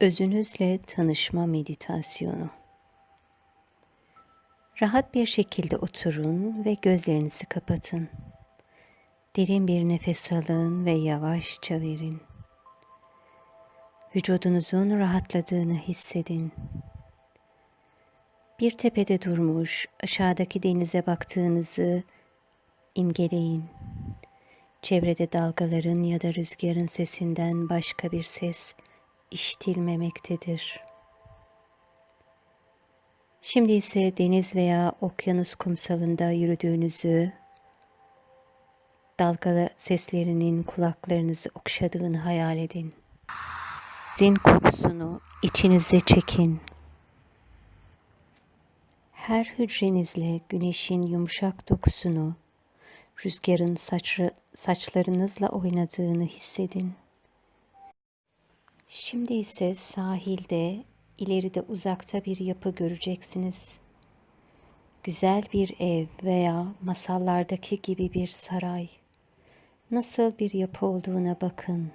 Özünüzle tanışma meditasyonu. Rahat bir şekilde oturun ve gözlerinizi kapatın. Derin bir nefes alın ve yavaşça verin. Vücudunuzun rahatladığını hissedin. Bir tepede durmuş aşağıdaki denize baktığınızı imgeleyin. Çevrede dalgaların ya da rüzgarın sesinden başka bir ses işitilmemektedir. Şimdi ise deniz veya okyanus kumsalında yürüdüğünüzü, dalgalı seslerinin kulaklarınızı okşadığını hayal edin. Zin kokusunu içinize çekin. Her hücrenizle güneşin yumuşak dokusunu, rüzgarın saçlı, saçlarınızla oynadığını hissedin. Şimdi ise sahilde, ileride uzakta bir yapı göreceksiniz. Güzel bir ev veya masallardaki gibi bir saray. Nasıl bir yapı olduğuna bakın.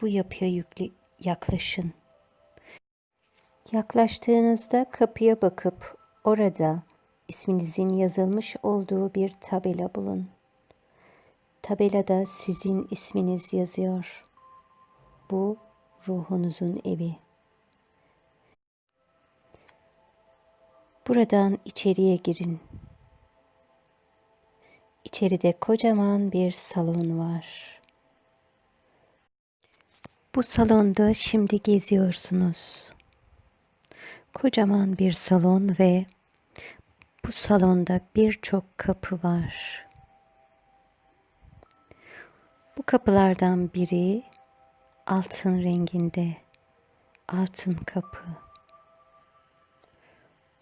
Bu yapıya yükle, yaklaşın. Yaklaştığınızda kapıya bakıp orada isminizin yazılmış olduğu bir tabela bulun. Tabelada sizin isminiz yazıyor. Bu ruhunuzun evi. Buradan içeriye girin. İçeride kocaman bir salon var. Bu salonda şimdi geziyorsunuz. Kocaman bir salon ve bu salonda birçok kapı var. Bu kapılardan biri altın renginde. Altın kapı.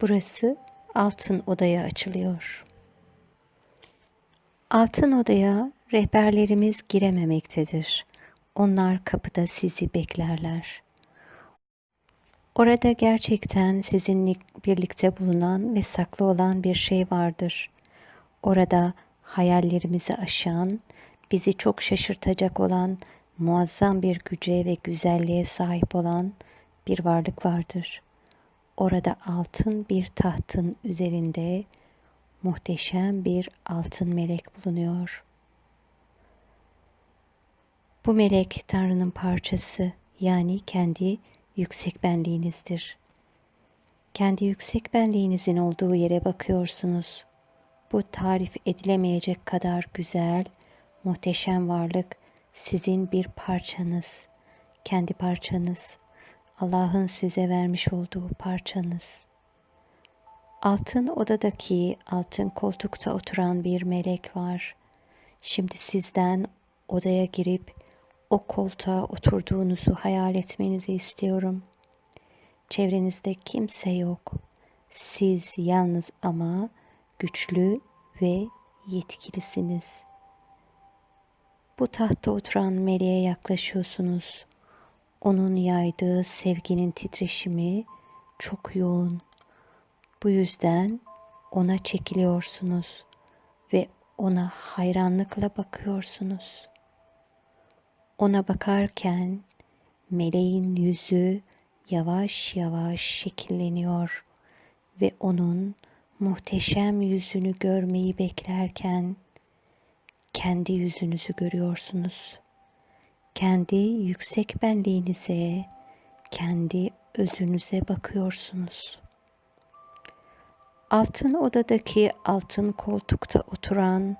Burası altın odaya açılıyor. Altın odaya rehberlerimiz girememektedir. Onlar kapıda sizi beklerler. Orada gerçekten sizinle birlikte bulunan ve saklı olan bir şey vardır. Orada hayallerimizi aşan, bizi çok şaşırtacak olan muazzam bir güce ve güzelliğe sahip olan bir varlık vardır. Orada altın bir tahtın üzerinde muhteşem bir altın melek bulunuyor. Bu melek Tanrı'nın parçası yani kendi yüksek benliğinizdir. Kendi yüksek benliğinizin olduğu yere bakıyorsunuz. Bu tarif edilemeyecek kadar güzel, muhteşem varlık sizin bir parçanız, kendi parçanız, Allah'ın size vermiş olduğu parçanız. Altın odadaki altın koltukta oturan bir melek var. Şimdi sizden odaya girip o koltuğa oturduğunuzu hayal etmenizi istiyorum. Çevrenizde kimse yok. Siz yalnız ama güçlü ve yetkilisiniz.'' Bu tahtta oturan meleğe yaklaşıyorsunuz. Onun yaydığı sevginin titreşimi çok yoğun. Bu yüzden ona çekiliyorsunuz ve ona hayranlıkla bakıyorsunuz. Ona bakarken meleğin yüzü yavaş yavaş şekilleniyor ve onun muhteşem yüzünü görmeyi beklerken kendi yüzünüzü görüyorsunuz. Kendi yüksek benliğinize, kendi özünüze bakıyorsunuz. Altın odadaki altın koltukta oturan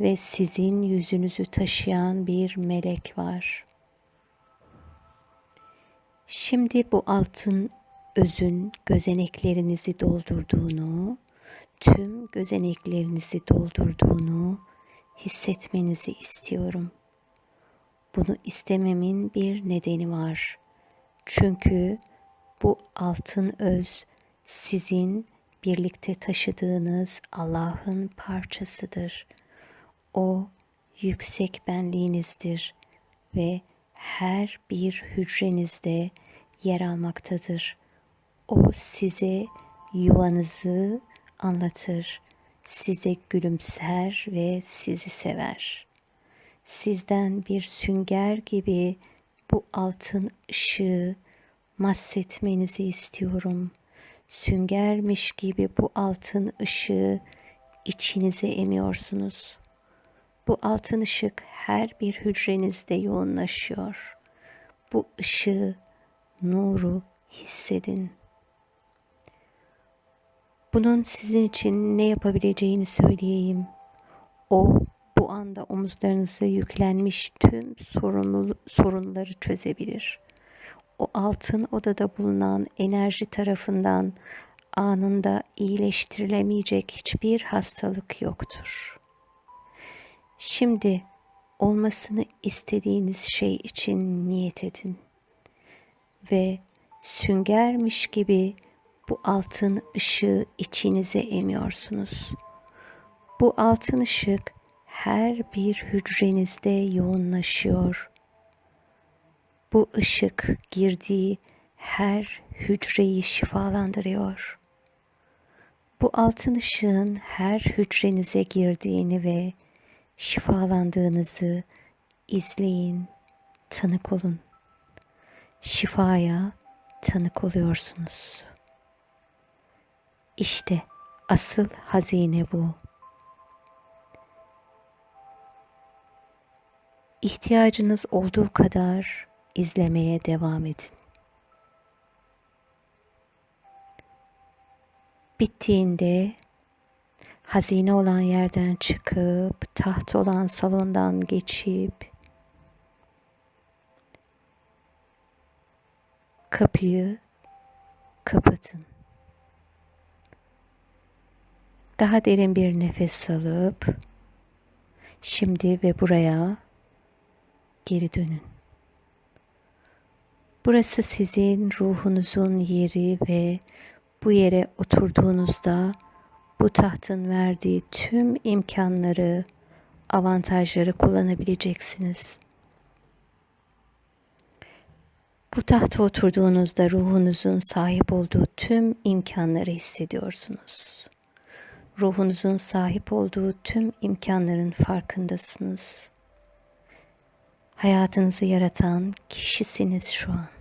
ve sizin yüzünüzü taşıyan bir melek var. Şimdi bu altın özün gözeneklerinizi doldurduğunu, tüm gözeneklerinizi doldurduğunu hissetmenizi istiyorum. Bunu istememin bir nedeni var. Çünkü bu altın öz sizin birlikte taşıdığınız Allah'ın parçasıdır. O yüksek benliğinizdir ve her bir hücrenizde yer almaktadır. O size yuvanızı anlatır size gülümser ve sizi sever. Sizden bir sünger gibi bu altın ışığı mahsetmenizi istiyorum. Süngermiş gibi bu altın ışığı içinize emiyorsunuz. Bu altın ışık her bir hücrenizde yoğunlaşıyor. Bu ışığı, nuru hissedin. Bunun sizin için ne yapabileceğini söyleyeyim. O bu anda omuzlarınıza yüklenmiş tüm sorumlu, sorunları çözebilir. O altın odada bulunan enerji tarafından anında iyileştirilemeyecek hiçbir hastalık yoktur. Şimdi olmasını istediğiniz şey için niyet edin ve süngermiş gibi bu altın ışığı içinize emiyorsunuz. Bu altın ışık her bir hücrenizde yoğunlaşıyor. Bu ışık girdiği her hücreyi şifalandırıyor. Bu altın ışığın her hücrenize girdiğini ve şifalandığınızı izleyin, tanık olun. Şifaya tanık oluyorsunuz. İşte asıl hazine bu. İhtiyacınız olduğu kadar izlemeye devam edin. Bittiğinde hazine olan yerden çıkıp taht olan salondan geçip kapıyı kapatın. Daha derin bir nefes alıp şimdi ve buraya geri dönün. Burası sizin ruhunuzun yeri ve bu yere oturduğunuzda bu tahtın verdiği tüm imkanları, avantajları kullanabileceksiniz. Bu tahta oturduğunuzda ruhunuzun sahip olduğu tüm imkanları hissediyorsunuz. Ruhunuzun sahip olduğu tüm imkanların farkındasınız. Hayatınızı yaratan kişisiniz şu an.